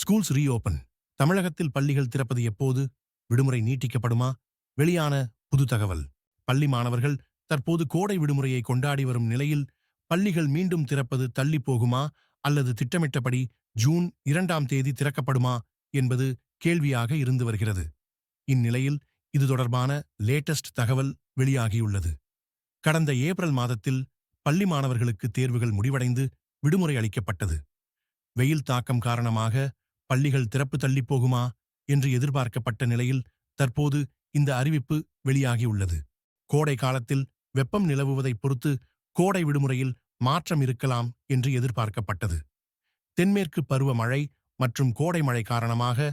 Schools reopen தமிழகத்தில் பள்ளிகள் திறப்பது எப்போது? விடுமுறை நீட்டிக்கப்படுமா? வெளியான புது தகவல். பள்ளி மாணவர்கள் தற்போது கோடை விடுமுறையை கொண்டாடி வரும் நிலையில் பள்ளிகள் மீண்டும் திறப்பது தள்ளி போகுமா அல்லது திட்டமிட்டபடி ஜூன் இரண்டாம் தேதி திறக்கப்படுமா? என்பது கேள்வியாக இருந்து வருகிறது. இந்நிலையில் இது தொடர்பான லேட்டஸ்ட் தகவல் வெளியாகியுள்ளது. கடந்த ஏப்ரல் மாதத்தில் பள்ளி மாணவர்களுக்கு தேர்வுகள் முடிவடைந்து விடுமுறை அளிக்கப்பட்டது. வெயில் தாக்கம் காரணமாக பள்ளிகள் திறப்பு தள்ளி போகுமா என்று எதிர்பார்க்கப்பட்ட நிலையில் தற்போது இந்த அறிவிப்பு வெளியாகியுள்ளது. கோடை காலத்தில் வெப்பம் நிலவுவதைப் பொறுத்து கோடை விடுமுறையில் மாற்றம் இருக்கலாம் என்று எதிர்பார்க்கப்பட்டது. தென்மேற்கு பருவமழை மற்றும் கோடை மழை காரணமாக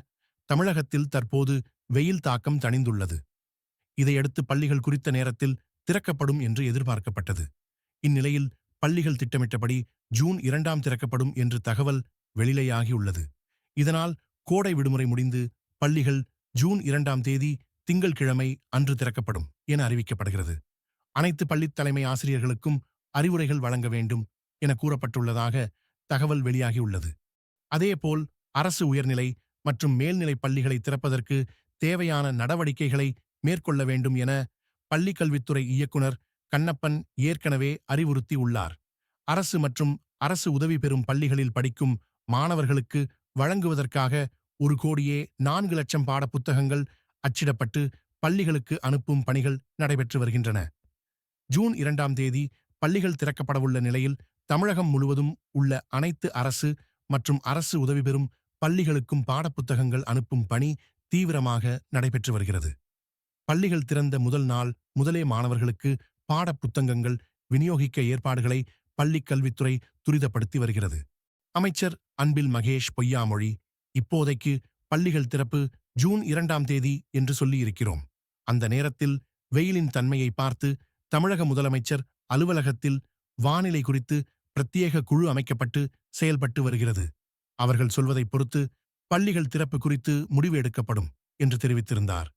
தமிழகத்தில் தற்போது வெயில் தாக்கம் தணிந்துள்ளது. இதையடுத்து பள்ளிகள் குறித்த நேரத்தில் திறக்கப்படும் என்று எதிர்பார்க்கப்பட்டது. இந்நிலையில் பள்ளிகள் திட்டமிட்டபடி ஜூன் இரண்டாம் திறக்கப்படும் என்று தகவல் வெளிலையாகியுள்ளது இதனால் கோடை விடுமுறை முடிந்து பள்ளிகள் ஜூன் இரண்டாம் தேதி திங்கள்கிழமை அன்று திறக்கப்படும் என அறிவிக்கப்படுகிறது. அனைத்து பள்ளித் தலைமை ஆசிரியர்களுக்கும் அறிவுரைகள் வழங்க வேண்டும் என கூறப்பட்டுள்ளதாக தகவல் வெளியாகியுள்ளது. அதேபோல் அரசு உயர்நிலை மற்றும் மேல்நிலைப் பள்ளிகளை திறப்பதற்கு தேவையான நடவடிக்கைகளை மேற்கொள்ள வேண்டும் என பள்ளிக்கல்வித்துறை இயக்குனர் கண்ணப்பன் ஏற்கனவே அறிவுறுத்தி உள்ளார் அரசு மற்றும் அரசு உதவி பெறும் பள்ளிகளில் படிக்கும் மாணவர்களுக்கு வழங்குவதற்காக ஒரு கோடியே நான்கு லட்சம் பாடப்புத்தகங்கள் அச்சிடப்பட்டு பள்ளிகளுக்கு அனுப்பும் பணிகள் நடைபெற்று வருகின்றன. ஜூன் இரண்டாம் தேதி பள்ளிகள் திறக்கப்படவுள்ள நிலையில் தமிழகம் முழுவதும் உள்ள அனைத்து அரசு மற்றும் அரசு உதவி பெறும் பள்ளிகளுக்கும் பாடப்புத்தகங்கள் அனுப்பும் பணி தீவிரமாக நடைபெற்று வருகிறது. பள்ளிகள் திறந்த முதல் நாள் முதலே மாணவர்களுக்கு பாடப்புத்தகங்கள் விநியோகிக்க ஏற்பாடுகளை பள்ளிக் கல்வித்துறை துரிதப்படுத்தி வருகிறது. அமைச்சர் அன்பில் மகேஷ் பொய்யாமொழி இப்போதைக்கு பள்ளிகள் திறப்பு ஜூன் இரண்டாம் தேதி என்று சொல்லியிருக்கிறோம். அந்த நேரத்தில் வெயிலின் தன்மையை பார்த்து தமிழக முதலமைச்சர் அலுவலகத்தில் வானிலை குறித்து பிரத்யேக குழு அமைக்கப்பட்டு செயல்பட்டு வருகிறது. அவர்கள் சொல்வதைப் பொறுத்து பள்ளிகள் திறப்பு குறித்து முடிவு எடுக்கப்படும் என்று தெரிவித்திருந்தார்.